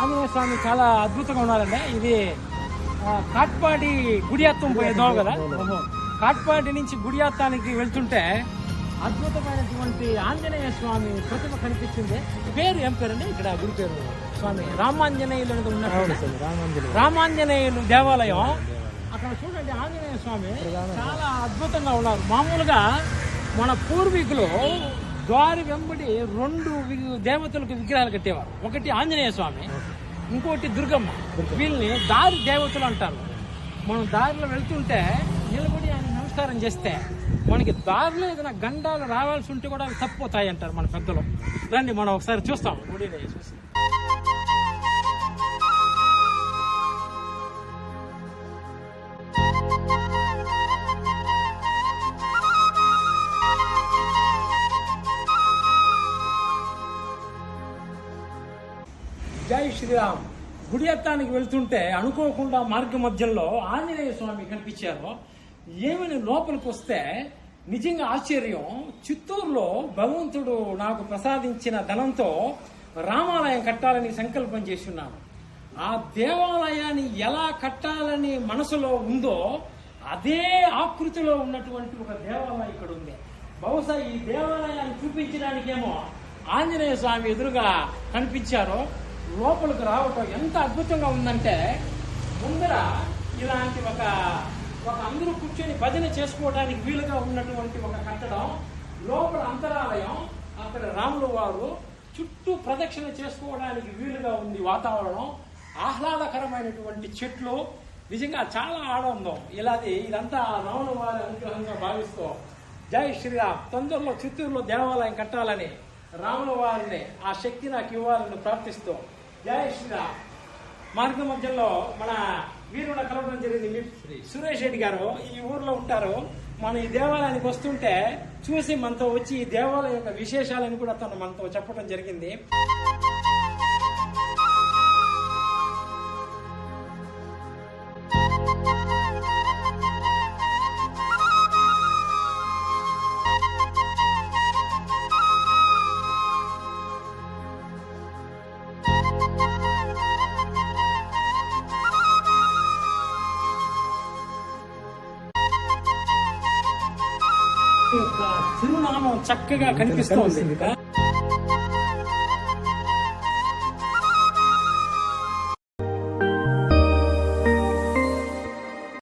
ఆంజనేయ స్వామి చాలా అద్భుతంగా ఉన్నారండి. ఇది కాట్పాడి గుడియాత్తం పోయే దోవ కదా. కాట్పాడి నుంచి గుడియాత్తానికి వెళ్తుంటే అద్భుతమైనటువంటి ఆంజనేయ స్వామి ప్రతిమ కనిపించింది. పేరు ఏం పేరండి? ఇక్కడ గుడి పేరు స్వామి రామాంజనేయులు అనేది ఉన్నట్టు రామాంజనేయులు. దేవాలయం. అక్కడ చూడండి ఆంజనేయ స్వామి చాలా అద్భుతంగా ఉన్నారు. మామూలుగా మన పూర్వీకులు ద్వారి వెంబడి రెండు దేవతలకు విగ్రహాలు కట్టేవారు. ఒకటి ఆంజనేయ స్వామి ఇంకోటి దుర్గమ్మ. వీళ్ళని దారి దేవతలు అంటారు. మనం దారిలో వెళ్తుంటే నిలబడి ఆయన నమస్కారం చేస్తే మనకి దారిలో ఏదైనా గండాలు రావాల్సి ఉంటే కూడా అవి తప్పిపోతాయి అంటారు మన పెద్దలు. రండి మనం ఒకసారి చూస్తాం. గుడిని చూసి. జై శ్రీరామ్. గుడి ఎత్తానికి వెళ్తుంటే అనుకోకుండా మార్గ మధ్యంలో ఆంజనేయ స్వామి కనిపించారు. ఏమని లోపలికి వస్తే నిజంగా ఆశ్చర్యం. చిత్తూరులో భగవంతుడు నాకు ప్రసాదించిన ధనంతో రామాలయం కట్టాలని సంకల్పం చేసి ఉన్నాను ఆ దేవాలయాన్ని ఎలా కట్టాలని మనసులో ఉందో అదే ఆకృతిలో ఉన్నటువంటి ఒక దేవాలయం ఇక్కడ ఉంది. బహుశా ఈ దేవాలయాన్ని చూపించడానికేమో ఆంజనేయ స్వామి ఎదురుగా కనిపించారు. లోపలికి రావటం ఎంత అద్భుతంగా ఉందంటే ముందర ఇలాంటి ఒక ఒక అందరూ కూర్చొని భజన చేసుకోవడానికి వీలుగా ఉన్నటువంటి ఒక కట్టడం లోపల అంతరాలయం అక్కడ రాములు వారు చుట్టూ ప్రదక్షిణ చేసుకోవడానికి వీలుగా ఉంది వాతావరణం ఆహ్లాదకరమైనటువంటి చెట్లు నిజంగా చాలా ఆనందం. ఇలాది ఇదంతా రాముల వారి అనుగ్రహంగా భావిస్తూ జై శ్రీరామ్ తొందరలో చిత్తూరులో దేవాలయం కట్టాలని రాముల వారిని ఆ శక్తి నాకు ఇవ్వాలని ప్రార్థిస్తూ జై శ్రీరామ్. మార్గ మధ్యలో మన వీరుల కలవడం జరిగింది. మీ సురేష్ రెడ్డి గారు ఈ ఊర్లో ఉంటారు. మనం ఈ దేవాలయానికి వస్తుంటే చూసి మనతో వచ్చి ఈ దేవాలయం యొక్క విశేషాలను కూడా తను మనతో చెప్పడం జరిగింది. ఈ యొక్క తిరునామం చక్కగా కనిపిస్తోంది